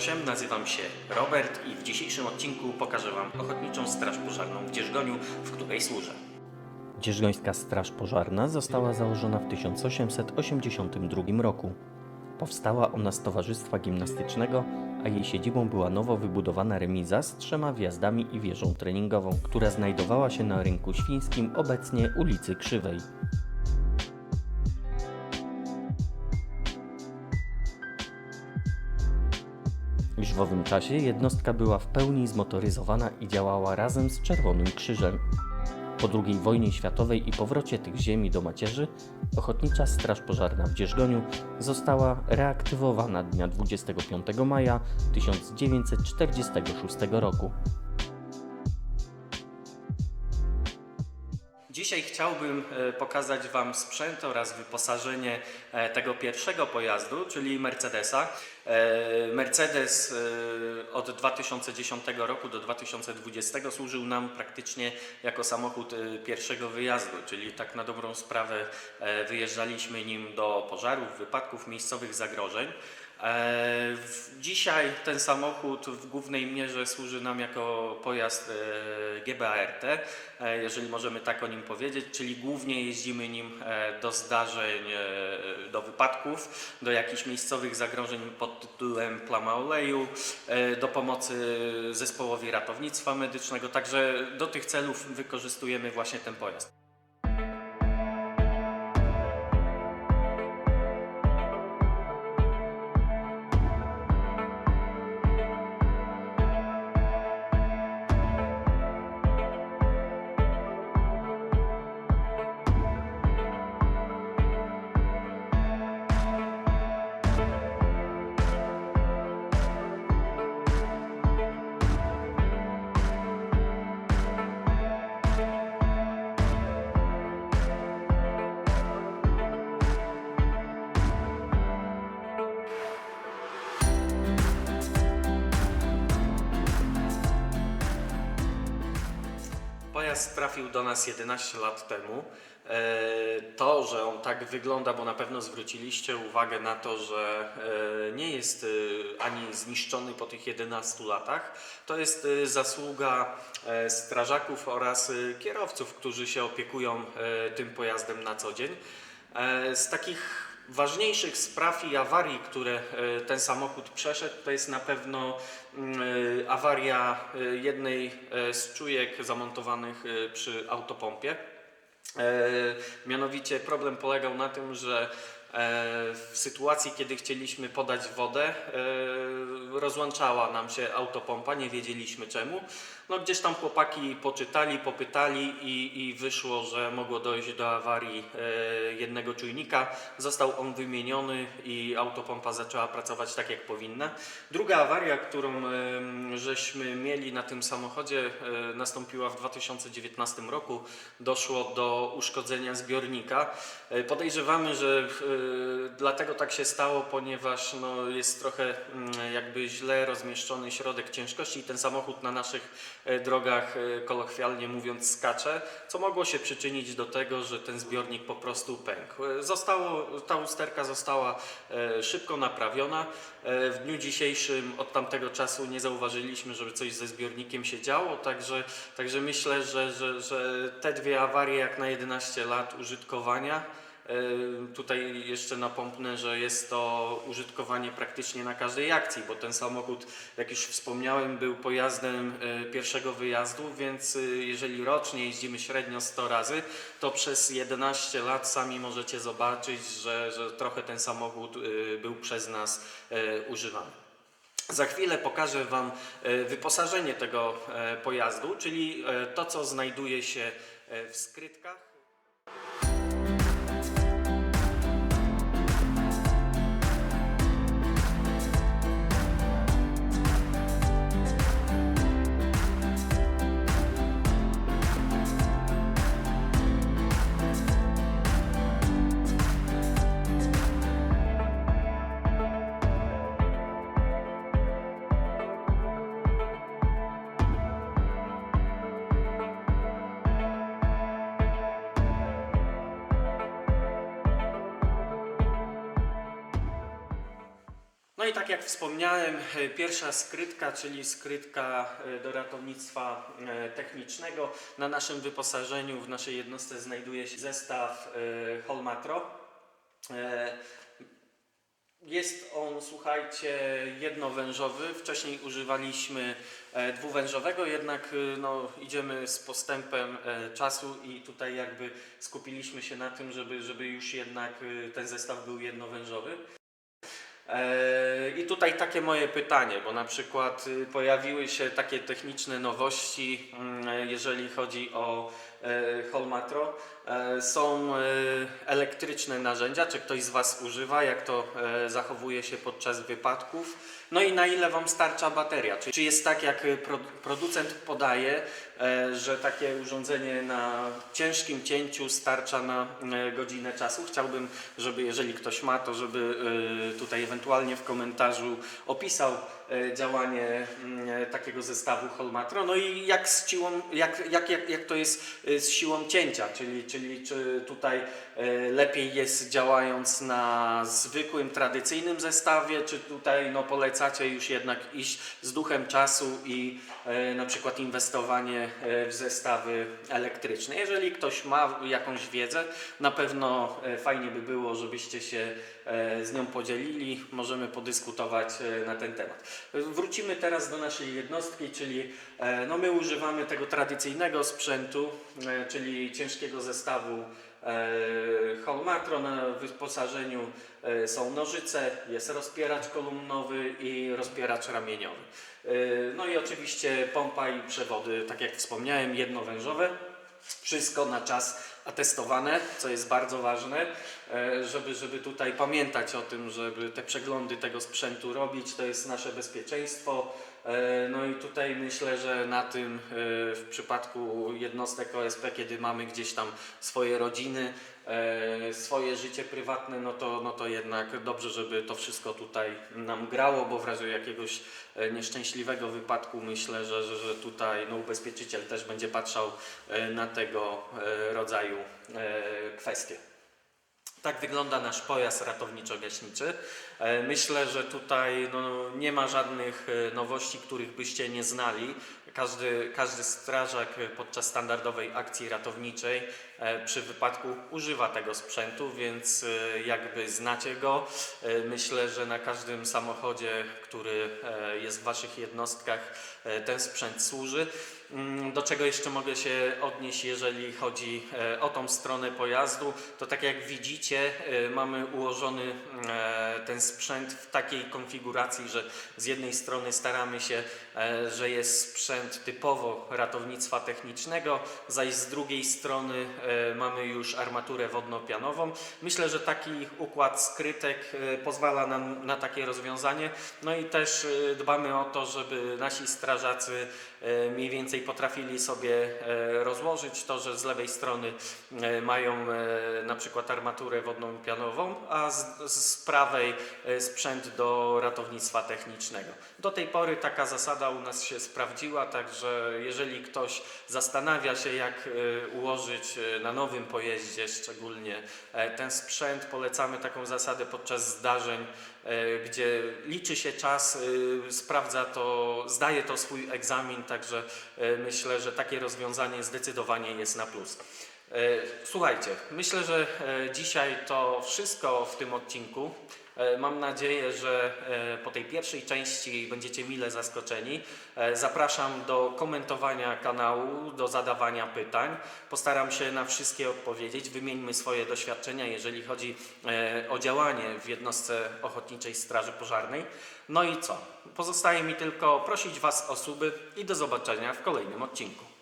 968. Nazywam się Robert i w dzisiejszym odcinku pokażę Wam Ochotniczą Straż Pożarną w Dzierżgoniu, w której służę. Dzierżgońska Straż Pożarna została założona w 1882 roku. Powstała ona z Towarzystwa Gimnastycznego, a jej siedzibą była nowo wybudowana remiza z trzema wjazdami i wieżą treningową, która znajdowała się na rynku świńskim, obecnie ulicy Krzywej. Już w owym czasie jednostka była w pełni zmotoryzowana i działała razem z Czerwonym Krzyżem. Po II wojnie światowej i powrocie tych ziemi do macierzy, Ochotnicza Straż Pożarna w Dzierżgoniu została reaktywowana dnia 25 maja 1946 roku. Dzisiaj chciałbym e, pokazać Wam sprzęt oraz wyposażenie e, tego pierwszego pojazdu, czyli Mercedesa. E, Mercedes od 2010 roku do 2020 służył nam praktycznie jako samochód pierwszego wyjazdu, czyli tak na dobrą sprawę wyjeżdżaliśmy nim do pożarów, wypadków, miejscowych zagrożeń. E, Dzisiaj ten samochód w głównej mierze służy nam jako pojazd e, GBART, e, jeżeli możemy tak o nim powiedzieć, czyli głównie jeździmy nim do zdarzeń, do wypadków, do jakichś miejscowych zagrożeń pod tytułem plama oleju, do pomocy zespołowi ratownictwa medycznego, także do tych celów wykorzystujemy właśnie ten pojazd. Pojazd trafił do nas 11 lat temu. E, To, że on tak wygląda, bo na pewno zwróciliście uwagę na to, że e, nie jest e, ani zniszczony po tych 11 latach, to jest zasługa strażaków oraz kierowców, którzy się opiekują tym pojazdem na co dzień. Z takich ważniejszych spraw i awarii, które e, ten samochód przeszedł, to jest na pewno mm, e, awaria e, jednej z czujek zamontowanych przy autopompie. Mianowicie problem polegał na tym, że w sytuacji, kiedy chcieliśmy podać wodę, rozłączała nam się autopompa, nie wiedzieliśmy czemu. No gdzieś tam chłopaki poczytali, popytali i, i wyszło, że mogło dojść do awarii e, jednego czujnika. Został on wymieniony i autopompa zaczęła pracować tak jak powinna. Druga awaria, którą żeśmy mieli na tym samochodzie e, nastąpiła w 2019 roku. Doszło do uszkodzenia zbiornika. E, Podejrzewamy, że dlatego tak się stało, ponieważ no, jest trochę mm, jakby źle rozmieszczony środek ciężkości i ten samochód na naszych e, drogach, e, kolokwialnie mówiąc, skacze, co mogło się przyczynić do tego, że ten zbiornik po prostu pękł. E, Zostało, ta usterka została szybko naprawiona. W dniu dzisiejszym od tamtego czasu nie zauważyliśmy, żeby coś ze zbiornikiem się działo, także, także myślę, że, że, że te dwie awarie jak na 11 lat użytkowania Tutaj jeszcze napomknę, że jest to użytkowanie praktycznie na każdej akcji, bo ten samochód, jak już wspomniałem, był pojazdem e, pierwszego wyjazdu, więc e, jeżeli rocznie jeździmy średnio 100 razy, to przez 11 lat sami możecie zobaczyć, że, że trochę ten samochód e, był przez nas używany. Za chwilę pokażę Wam wyposażenie tego pojazdu, czyli to, co znajduje się w skrytkach. No i tak jak wspomniałem, e, pierwsza skrytka, czyli skrytka e, do ratownictwa e, technicznego. Na naszym wyposażeniu w naszej jednostce znajduje się zestaw Holmatro. Jest on, słuchajcie, jednowężowy. Wcześniej używaliśmy dwuwężowego, jednak no, idziemy z postępem czasu i tutaj jakby skupiliśmy się na tym, żeby, żeby już jednak ten zestaw był jednowężowy. E, I tutaj takie moje pytanie, bo na przykład y, pojawiły się takie techniczne nowości, mm, jeżeli chodzi o e, Holmatro. E, Są e, elektryczne narzędzia, czy ktoś z Was używa, jak to zachowuje się podczas wypadków. No i na ile Wam starcza bateria? Czy, czy jest tak, jak y, pro, producent podaje, e, że takie urządzenie na ciężkim cięciu starcza na e, godzinę czasu? Chciałbym, żeby jeżeli ktoś ma, to żeby e, tutaj ewentualnie w komentarzu opisał działanie mm, e, takiego zestawu Holmatro. No i jak z siłą, jak, jak, jak, jak to jest e, z siłą cięcia, czyli, czyli czy tutaj e, lepiej jest działając na zwykłym, tradycyjnym zestawie, czy tutaj no, polecacie już jednak iść z duchem czasu i e, na przykład inwestowanie e, w zestawy elektryczne. Jeżeli ktoś ma jakąś wiedzę, na pewno e, fajnie by było, żebyście się e, z nią podzielili, możemy podyskutować e, na ten temat. Wrócimy teraz do naszej jednostki, czyli e, no my używamy tego tradycyjnego sprzętu, e, czyli ciężkiego zestawu e, Holmatro. Na wyposażeniu są nożyce, jest rozpieracz kolumnowy i rozpieracz ramieniowy. No i oczywiście pompa i przewody, tak jak wspomniałem, jednowężowe. Wszystko na czas atestowane, co jest bardzo ważne, e, żeby, żeby tutaj pamiętać o tym, żeby te przeglądy tego sprzętu robić, to jest nasze bezpieczeństwo. E, No i tutaj myślę, że na tym e, w przypadku jednostek OSP, kiedy mamy gdzieś tam swoje rodziny, swoje życie prywatne, no to, no to jednak dobrze, żeby to wszystko tutaj nam grało, bo w razie jakiegoś nieszczęśliwego wypadku myślę, że, że, że tutaj no, ubezpieczyciel też będzie patrzał na tego rodzaju e, kwestie. Tak wygląda nasz pojazd ratowniczo-gaśniczy. E, Myślę, że tutaj no, nie ma żadnych e, nowości, których byście nie znali. Każdy, każdy strażak podczas standardowej akcji ratowniczej przy wypadku używa tego sprzętu, więc jakby znacie go. Myślę, że na każdym samochodzie, który jest w Waszych jednostkach, ten sprzęt służy. Mm, Do czego jeszcze mogę się odnieść, jeżeli chodzi e, o tą stronę pojazdu, to tak jak widzicie, e, mamy ułożony e, ten sprzęt w takiej konfiguracji, że z jednej strony staramy się, że jest sprzęt typowo ratownictwa technicznego, zaś z drugiej strony mamy już armaturę wodno-pianową. Myślę, że taki układ skrytek pozwala nam na takie rozwiązanie. No i też dbamy o to, żeby nasi strażacy mniej więcej potrafili sobie e, rozłożyć to, że z lewej strony e, mają e, na przykład armaturę wodną pianową, a z, z prawej sprzęt do ratownictwa technicznego. Do tej pory taka zasada u nas się sprawdziła, także jeżeli ktoś zastanawia się jak ułożyć na nowym pojeździe szczególnie ten sprzęt, polecamy taką zasadę podczas zdarzeń gdzie liczy się czas, y, sprawdza to, zdaje to swój egzamin, także e, myślę, że takie rozwiązanie zdecydowanie jest na plus. E, Słuchajcie, myślę, że e, dzisiaj to wszystko w tym odcinku. E, Mam nadzieję, że po tej pierwszej części będziecie mile zaskoczeni. Zapraszam do komentowania kanału, do zadawania pytań. Postaram się na wszystkie odpowiedzieć. Wymieńmy swoje doświadczenia, jeżeli chodzi o działanie w jednostce Ochotniczej Straży Pożarnej. No i co? Pozostaje mi tylko prosić Was o suby i do zobaczenia w kolejnym odcinku.